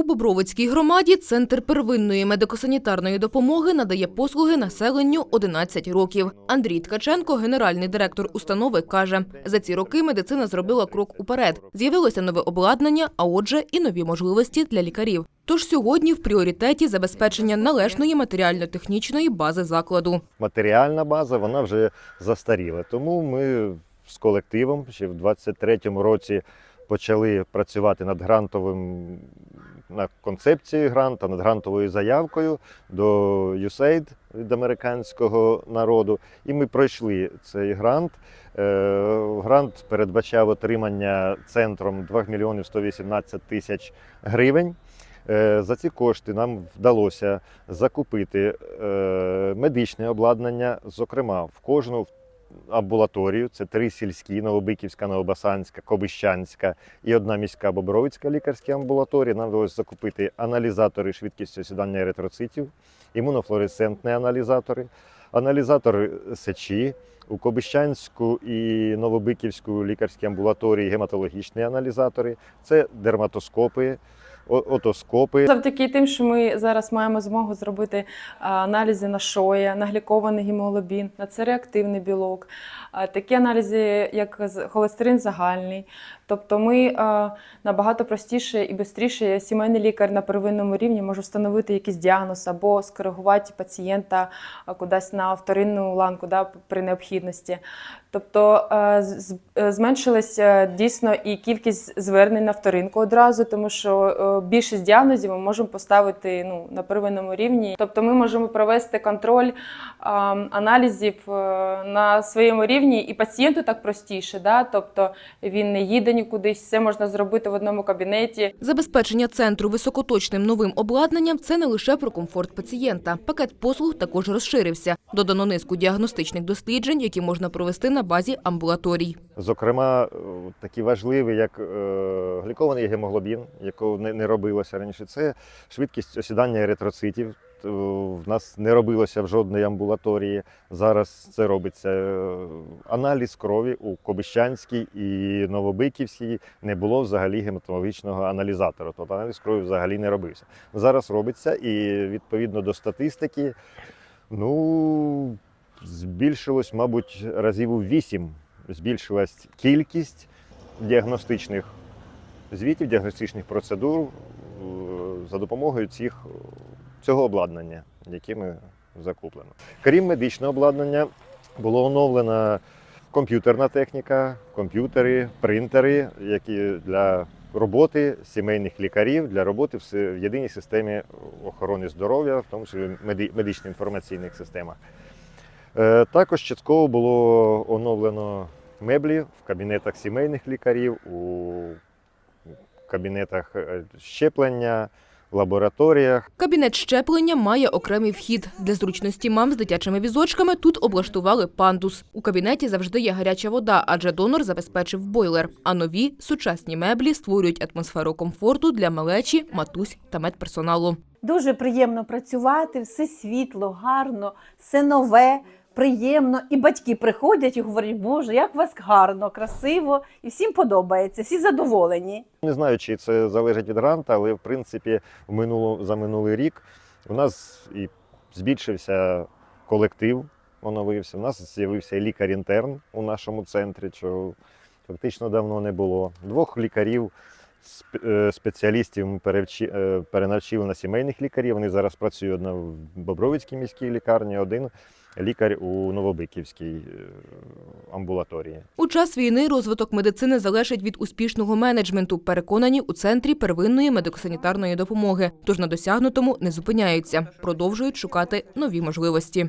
У Бобровицькій громаді центр первинної медико-санітарної допомоги надає послуги населенню 11 років. Андрій Ткаченко, генеральний директор установи, каже, за ці роки медицина зробила крок уперед. З'явилося нове обладнання, а отже, і нові можливості для лікарів. Тож сьогодні в пріоритеті забезпечення належної матеріально-технічної бази закладу. матеріальна база вона вже застаріла. Тому ми з колективом ще в 23-му році почали працювати над грантовим на концепцією гранта, над грантовою заявкою до USAID від американського народу. І ми пройшли цей грант. Е, Грант передбачав отримання центром 2 мільйонів 118 тисяч гривень. Е, За ці кошти нам вдалося закупити е, медичне обладнання, зокрема в кожну амбулаторію. Це три сільські: Новобиківська, Новобасанська, Кобищанська і одна міська Бобровицька лікарські амбулаторії. Нам вдалося закупити аналізатори швидкістю осідання еритроцитів, імунофлуоресцентні аналізатори, аналізатори сечі. У Кобищанську і Новобиківську лікарські амбулаторії гематологічні аналізатори, це дерматоскопи, отоскопи. Завдяки тим, що ми зараз маємо змогу зробити аналізи на шоя, на глікований гемоглобін, на цереактивний білок, такі аналізи, як холестерин загальний. Тобто ми а, набагато простіше і швидше, сімейний лікар на первинному рівні може встановити якийсь діагноз або скоригувати пацієнта кудись на вторинну ланку да, при необхідності. Тобто е, е, зменшилася дійсно і кількість звернень на вторинку одразу, тому що е, більшість діагнозів ми можемо поставити ну, на первинному рівні. Тобто ми можемо провести контроль аналізів е, на своєму рівні, і пацієнту так простіше. Да? Тобто він не їде нікудись, все можна зробити в одному кабінеті. Забезпечення центру високоточним новим обладнанням це не лише про комфорт пацієнта. Пакет послуг також розширився. Додано низку діагностичних досліджень, які можна провести на базі амбулаторій. Зокрема, е, такі важливі, як е, глікований гемоглобін, якого не, не робилося раніше. Це швидкість осідання еритроцитів. Т- В нас не робилося в жодній амбулаторії. Зараз це робиться. Е, Аналіз крові у Кобищанській і Новобиківській не було взагалі гематологічного аналізатора. Тобто аналіз крові взагалі не робився. Зараз робиться, і відповідно до статистики, ну збільшилось, мабуть, разів у вісім збільшилась кількість діагностичних звітів, діагностичних процедур е, за допомогою цих, цього обладнання, якими закуплено. Крім медичного обладнання, було оновлена комп'ютерна техніка, комп'ютери, принтери, які для роботи сімейних лікарів, для роботи в єдиній системі охорони здоров'я, в тому числі меди- медично-інформаційних системах. Е, Також частково було оновлено меблі в кабінетах сімейних лікарів, у кабінетах е, щеплення, лабораторіях. Кабінет щеплення має окремий вхід. Для зручності мам з дитячими візочками тут облаштували пандус. У кабінеті завжди є гаряча вода, адже донор забезпечив бойлер. А нові сучасні меблі створюють атмосферу комфорту для малечі, матусь та медперсоналу. Дуже приємно працювати, все світло, гарно, все нове, приємно. І батьки приходять і говорять, Боже, як у вас гарно, красиво, і всім подобається, всі задоволені. Не знаю, чи це залежить від гранта, але в принципі в минуло, за минулий рік у нас і збільшився колектив, оновився. У нас з'явився лікар-інтерн у нашому центрі, чого фактично давно не було. Двох лікарів. Е, Спеціалістів ми е, перенавчили на сімейних лікарів. Вони зараз працюють одна в Бобровицькій міській лікарні, один лікар у Новобиківській е, амбулаторії. У час війни розвиток медицини залежить від успішного менеджменту, переконані у центрі первинної медико-санітарної допомоги. Тож на досягнутому не зупиняються, продовжують шукати нові можливості.